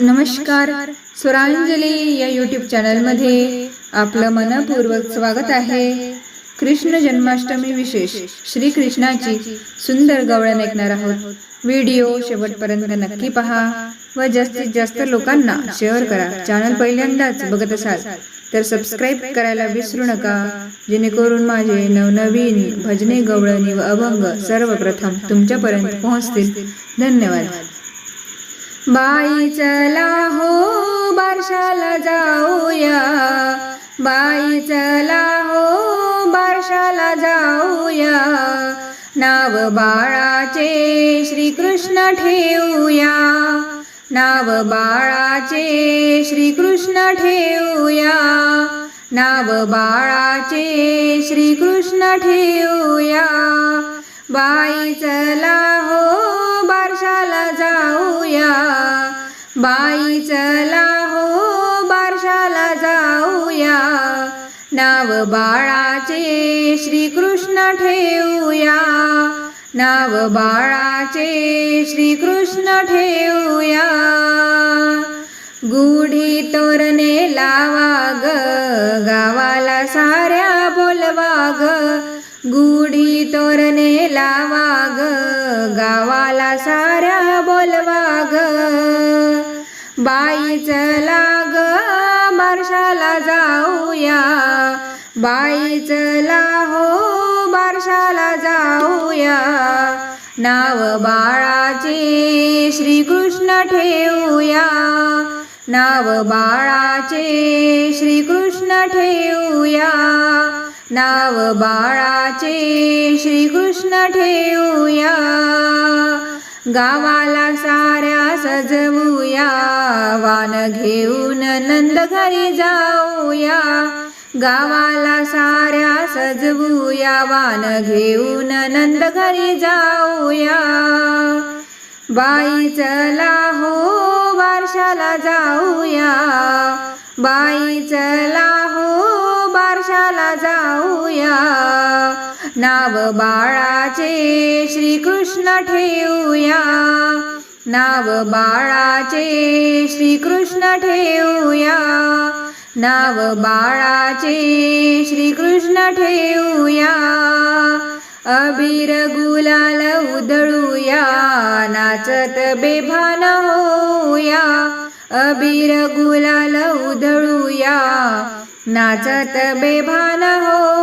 नमस्कार. स्वरांजली या यूट्यूब चॅनलमध्ये आपलं मनपूर्वक स्वागत आहे. कृष्ण जन्माष्टमी विशेष श्रीकृष्णाची सुंदर गवळण ऐकणार आहोत. व्हिडिओ शेवटपर्यंत नक्की पहा व जास्तीत जास्त लोकांना शेअर करा. चॅनल पहिल्यांदाच बघत असाल तर सबस्क्राईब करायला विसरू नका. जेणेकरून माझे नवनवीन भजने गवळणी व अभंग सर्वप्रथम तुमच्यापर्यंत पोहोचतील. धन्यवाद. बाई चला हो बारशाला जाऊया. बाई चला हो बारशाला जाऊया. नाव बाळाचे श्रीकृष्ण ठेवूया. नाव बाळाचे श्रीकृष्ण ठेवूया. नाव बाळाचे श्रीकृष्ण ठेवूया. बाई चला हो बाई चला हो बारशाला जाऊया. नाव बाळाचे श्रीकृष्ण ठेवूया. नाव बाळाचे श्रीकृष्ण ठेवूया. गुढी तोरणे लावा ग गावाला साऱ्या बोलवा ग. गुढी तोरणे लावा ग गावाला साऱ्या बोलवा ग. बाई चला ग बारशाला जाऊया. बाई चला हो बारशाला जाऊया. नाव बाळाचे श्रीकृष्ण ठेवूया. नाव बाळाचे श्रीकृष्ण ठेवूया. नाव बाळाचे श्रीकृष्ण ठेवूया. गावाला साऱ्या सजवूया. वान घेऊन नंद घरी जाऊया. गावाला साऱ्या सजवूया. वान घेऊन नंद घरी जाऊया. बाई चला हो बारशाला जाऊया. बाई चला हो बारशाला जाऊया. नाव बाळाचे श्रीकृष्ण ठेवूया. नाव बाळाचे श्रीकृष्ण ठेवूया. नाव बाळाचे श्रीकृष्ण ठेवूया. अबीर गुलाल उधळूया नाचत बेभान होऊया. अबीर गुलाल उधळूया नाचत बेभान हो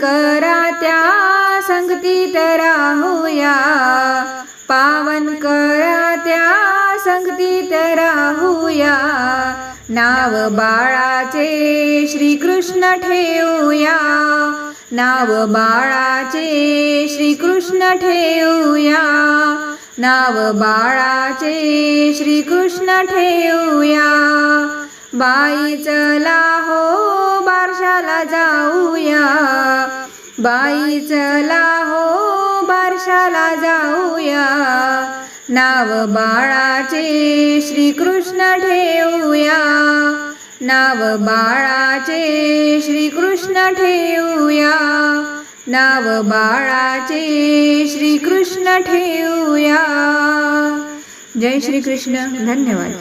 करा त्या संगतीत राहूया. पावन करा त्या संगतीत राहूया. नाव बाळाचे श्रीकृष्ण ठेवूया. नाव बाळाचे श्रीकृष्ण ठेवूया. नाव बाळाचे श्रीकृष्ण ठेवूया. बाई चला हो चला जाऊया. बाई चला हो बारशाला जाऊया. नाव बाळाचे श्रीकृष्ण ठेवूया. नाव बाळाचे श्रीकृष्ण ठेवूया. नाव बाळाचे श्रीकृष्ण ठेवूया. जय श्रीकृष्ण. धन्यवाद.